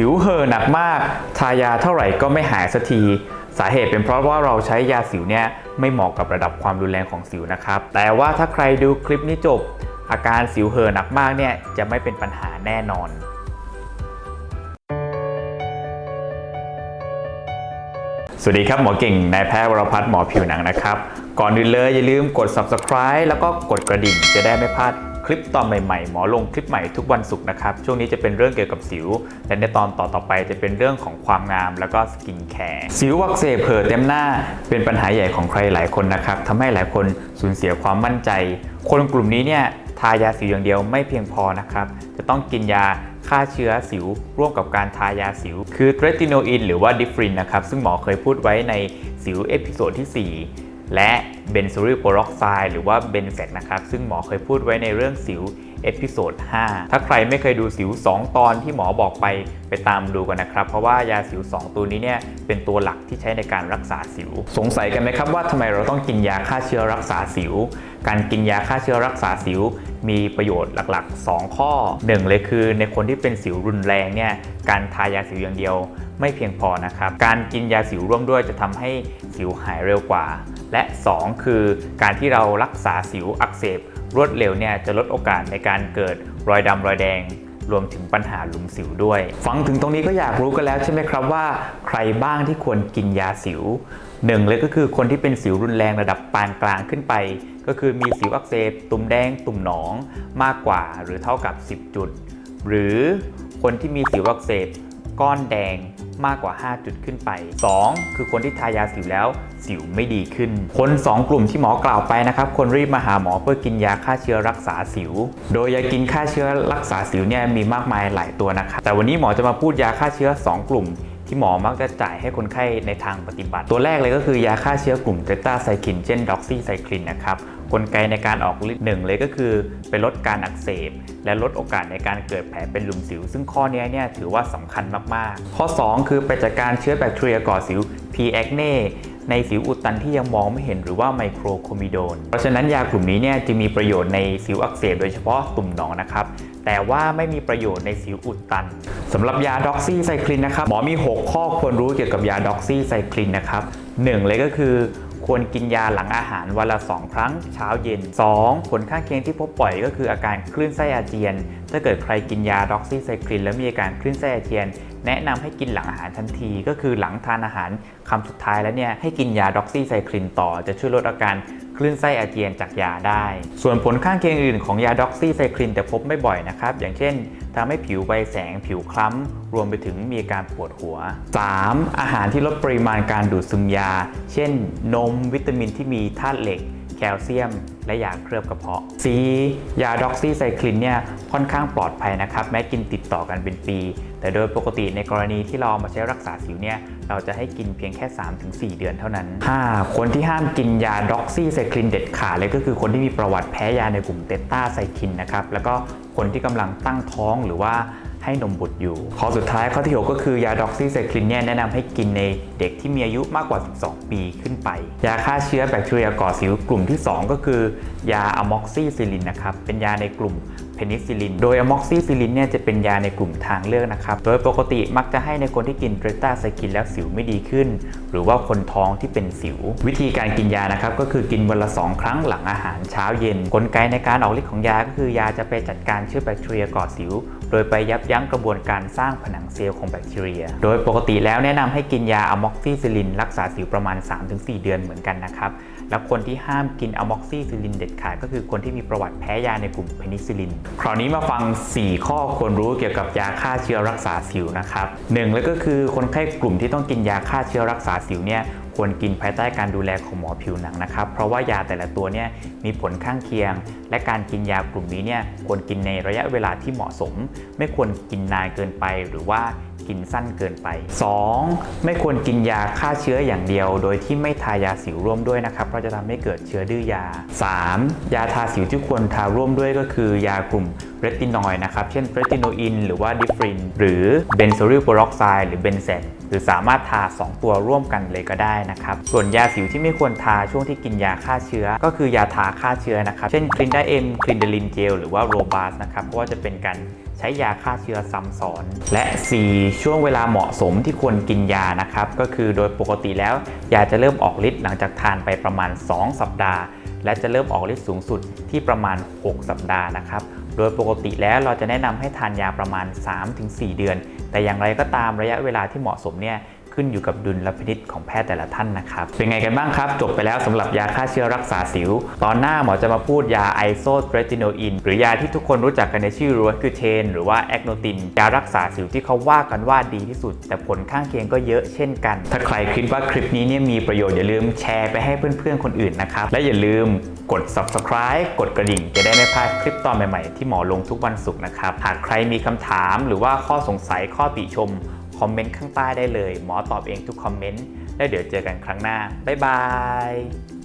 สิวเห่อหนักมาก ทายาเท่าไหร่ก็ไม่หายสักที สาเหตุเป็นเพราะว่าเราใช้ยาสิวเนี่ยไม่เหมาะกับระดับความรุนแรงของสิวนะครับ แต่ว่าถ้าใครดูคลิปนี้จบ อาการสิวเห่อหนักมากเนี่ยจะไม่เป็นปัญหาแน่นอนสวัสดีครับ หมอเก่งนายแพทย์วรพัฒน์หมอผิวหนังนะครับ ก่อนอื่นเลยอย่าลืมกด subscribe แล้วก็กดกระดิ่งจะได้ไม่พลาด คลิปตอนใหม่ๆ หมอลงคลิปใหม่ทุกวันศุกร์นะครับ ช่วงนี้จะเป็นเรื่องเกี่ยวกับสิว และในตอนต่อๆไปจะเป็นเรื่องของความงามแล้วก็สกินแคร์ สิวอักเสบเห่อเต็มหน้า เป็นปัญหาใหญ่ของใครหลายคนนะครับทำให้หลายคนสูญเสียความมั่นใจ คนกลุ่มนี้เนี่ยทายาสิวอย่างเดียวไม่เพียงพอนะครับ จะต้องกินยาฆ่าเชื้อสิว ร่วมกับการทายาสิว คือเทรติโนอินหรือว่าดิฟรินนะครับ ซึ่งหมอเคยพูดไว้ในสิวเอพิโซดที่ 4 และเบนโซลิลโปรอกไซด์หรือว่าเบนแฟกนะครับซึ่งหมอเคยพูดไว้ในเรื่องสิวเอพิโซด 5 ถ้าใครไม่เคยดูสิว 2 ตอนที่หมอบอกไปไปตามดูกันนะครับ เพราะว่ายาสิว 2 ตัวนี้เนี่ยเป็นตัวหลักที่ใช้ในการรักษาสิว สงสัยกันไหมครับว่าทำไมเราต้องกินยาฆ่าเชื้อรักษาสิว การกินยาฆ่าเชื้อรักษาสิว มีประโยชน์หลักๆ 2 ข้อ 1 เลยคือในคนที่เป็นสิวรุนแรงเนี่ยการทายาสิวอย่างเดียว ไม่เพียงพอนะครับ การกินยาสิวร่วมด้วยจะทำให้สิวหายเร็วกว่า และ 2 คือการที่เรารักษาสิวอักเสบ รวดเร็วเนี่ยจะลดโอกาสในการเกิดรอยดำรอยแดง รวมถึงปัญหาหลุมสิวด้วย ฟังถึงตรงนี้ก็อยากรู้กันแล้วใช่ไหมครับว่า ใครบ้างที่ควรกินยาสิวหนึ่งเลยก็คือคนที่เป็นสิวรุนแรงระดับปานกลางขึ้นไป ก็คือมีสิวอักเสบ ตุ่มแดง ตุ่มหนอง มากกว่าหรือเท่ากับ 10 จุด หรือคนที่มีสิวอักเสบ ก้อนแดง มากกว่า 5 จุดขึ้นไป 2. คือคนที่ทายาสิวแล้ว สิวไม่ดีขึ้น คน 2 กลุ่มที่หมอกล่าวไปนะครับ คนรีบมาหาหมอเพื่อกินยาฆ่าเชื้อรักษาสิว โดยยากินฆ่าเชื้อรักษาสิวเนี่ยมีมากมายหลายตัวนะครับแต่วันนี้หมอจะมาพูดยาฆ่าเชื้อ 2 กลุ่ม ที่หมอมักจะจ่ายให้คนไข้ในทางปฏิบัติ ตัวแรกเลยก็คือยาฆ่าเชื้อกลุ่มเตต้าไซคลินเช่นด็อกซี่ไซคลินนะครับกลไกในการออกฤทธิ์หนึ่งเลยก็คือไปลดการอักเสบ และลดโอกาสในการเกิดแผลเป็นหลุมสิว ซึ่งข้อนี้เนี่ยถือว่าสำคัญมากๆ ข้อ 2 คือไปจัดการเชื้อแบคทีเรียก่อสิว P. acne ในสิวอุดตันที่ยังมองไม่เห็นหรือว่าไมโครโคมิโดน เพราะฉะนั้นยากลุ่มนี้เนี่ยจะมีประโยชน์ในสิวอักเสบโดยเฉพาะตุ่มหนองนะครับแต่ว่าไม่มีประโยชน์ในสิวอุดตันสำหรับยาด็อกซี่ไซคลินนะครับหมอมี 6 ข้อควรรู้เกี่ยวกับยาด็อกซี่ไซคลินนะครับหนึ่งเลยก็คือควรกินยาหลังอาหารวันละ 2 ครั้งเช้าเย็น 2. ผลข้างเคียงที่พบบ่อยก็คืออาการคลื่นไส้อาเจียน ถ้าเกิดใครกินยาด็อกซี่ไซคลินแล้วมีอาการคลื่นไส้อาเจียน แนะนำให้กินหลังอาหารทันที ก็คือหลังทานอาหารคำสุดท้ายแล้วเนี่ยให้กินยาด็อกซี่ไซคลินต่อจะช่วยลดอาการ คลื่นไส้อาเจียนจากยาได้ ส่วนผลข้างเคียงอื่นของยาด็อกซี่ไซคลินแต่พบไม่บ่อยนะครับ อย่างเช่นทำให้ผิวใบแสงผิวคล้ำ รวมไปถึงมีอาการปวดหัว 3. อาหารที่ลดปริมาณการดูดซึมยา เช่น นมวิตามินที่มีธาตุเหล็ก แคลเซียม และยาเคลือบกระเพาะ 4. ยาด็อกซี่ไซคลินเนี่ยค่อนข้างปลอดภัยนะครับ แม้กินติดต่อกันเป็นปี แต่โดยปกติในกรณีที่เรามาใช้รักษาสิวเนี่ยเราจะให้กินเพียงแค่ 3-4 เดือนเท่านั้น 5. คนที่ห้ามกินยาด็อกซี่ไซคลินเด็ดขาดเลยก็คือคนที่มีประวัติแพ้ยาในกลุ่มเตต้าไซคลินนะครับแล้วก็คนที่กำลังตั้งท้องหรือว่า ให้นมบุตรอยู่ ข้อสุดท้ายข้อที่ 6 ก็คือยาด็อกซี่เซคลินเนี่ยแนะนำให้กินในเด็กที่มีอายุมากกว่า 12 ปีขึ้นไป ยาฆ่าเชื้อแบคทีเรียก่อสิวกลุ่มที่ 2 ก็คือ ยาอะม็อกซิซิลินนะครับเป็นยาในกลุ่ม เพนิซิลิน โดยอะม็อกซิซิลินเนี่ยจะเป็นยาในกลุ่มทางเลือกนะครับ โดยปกติมักจะให้ในคนที่กินเตรต้าไซคินแล้วสิวไม่ดีขึ้น หรือว่าคนท้องที่เป็นสิว วิธีการกินยานะครับก็คือกินวันละ 2 ครั้งหลังอาหารเช้าเย็น กลไกในการออกฤทธิ์ของยาก็คือยาจะไปจัดการเชื้อแบคทีเรียก่อสิว โดยไปยับยั้งกระบวนการสร้างผนังเซลล์ของแบคทีเรีย โดยปกติแล้วแนะนำให้กินยาอะม็อกซิซิลินรักษาสิวประมาณ 3-4 เดือนเหมือนกันนะครับ แล้วคนที่ห้ามกินอะม็อกซิซิลินเด็ดขาดก็คือคนที่มีประวัติแพ้ยาในกลุ่มเพนิซิลิน คราวนี้มาฟัง 4 ข้อควรรู้เกี่ยวกับยาฆ่าเชื้อรักษาสิวนะครับหนึ่งแล้วก็คือคนไข้กลุ่มที่ต้องกินยาฆ่าเชื้อรักษาสิวเนี่ย ควรกินภายใต้การดูแลของหมอผิวหนังนะครับ เพราะว่ายาแต่ละตัวเนี่ยมีผลข้างเคียง และการกินยากลุ่มนี้เนี่ยควรกินในระยะเวลาที่เหมาะสม ไม่ควรกินนานเกินไปหรือว่ากินสั้นเกินไป 2. ไม่ควรกินยาฆ่าเชื้ออย่างเดียว โดยที่ไม่ทายาสิวร่วมด้วยนะครับ เพราะจะทำให้เกิดเชื้อดื้อยา 3. ยาทาสิวที่ควรทาร่วมด้วยก็คือยากลุ่ม เรตินอยด์นะครับ เช่นเรติโนอินหรือว่าดิฟริน หรือเบนโซลิลโปรอกไซด์หรือเบนเซนหรือสามารถทา 2 ตัวร่วมกันเลยก็ได้นะครับ ส่วนยาสิวที่ไม่ควรทาช่วงที่กินยาฆ่าเชื้อ ก็คือยาทาฆ่าเชื้อนะครับ เช่นคลินดาเอ็มคลินเดลินเจลหรือว่าโรบาสนะครับ เพราะว่าจะเป็นการใช้ยาฆ่าเชื้อซ้ำซ้อน และ 4 ช่วงเวลาเหมาะสมที่ควรกินยานะครับ ก็คือโดยปกติแล้ว ยาจะเริ่มออกฤทธิ์หลังจากทานไปประมาณ 2 สัปดาห์ และจะเริ่มออกฤทธิ์สูงสุดที่ประมาณ 6 สัปดาห์นะครับ โดยปกติแล้วเราจะแนะนำให้ทานยาประมาณ 3-4 เดือน แต่อย่างไรก็ตามระยะเวลาที่เหมาะสมเนี่ย ขึ้นอยู่กับดุลพินิจของแพทย์แต่ละท่านนะครับ เป็นไงกันบ้างครับ จบไปแล้วสำหรับยาฆ่าเชื้อรักษาสิว ตอนหน้าหมอจะมาพูดยาไอโซเทรติโนอินหรือยาที่ทุกคนรู้จักกันในชื่อรูคิเทนหรือว่าแอกโนตินยารักษาสิวที่เขาว่ากันว่าดีที่สุด แต่ผลข้างเคียงก็เยอะเช่นกัน ถ้าใครคิดว่าคลิปนี้เนี่ยมีประโยชน์อย่าลืมแชร์ไปให้เพื่อนๆคนอื่นนะครับและอย่าลืมกด subscribe กดกระดิ่ง จะได้ไม่พลาดคลิปตอนใหม่ๆ ที่หมอลงทุกวันศุกร์นะครับหากใครมีคำถามหรือว่าข้อสงสัยข้อติชม คอมเมนต์ข้างใต้ได้เลย หมอตอบเองทุกคอมเมนต์ แล้วเดี๋ยวเจอกันครั้งหน้า บ๊ายบาย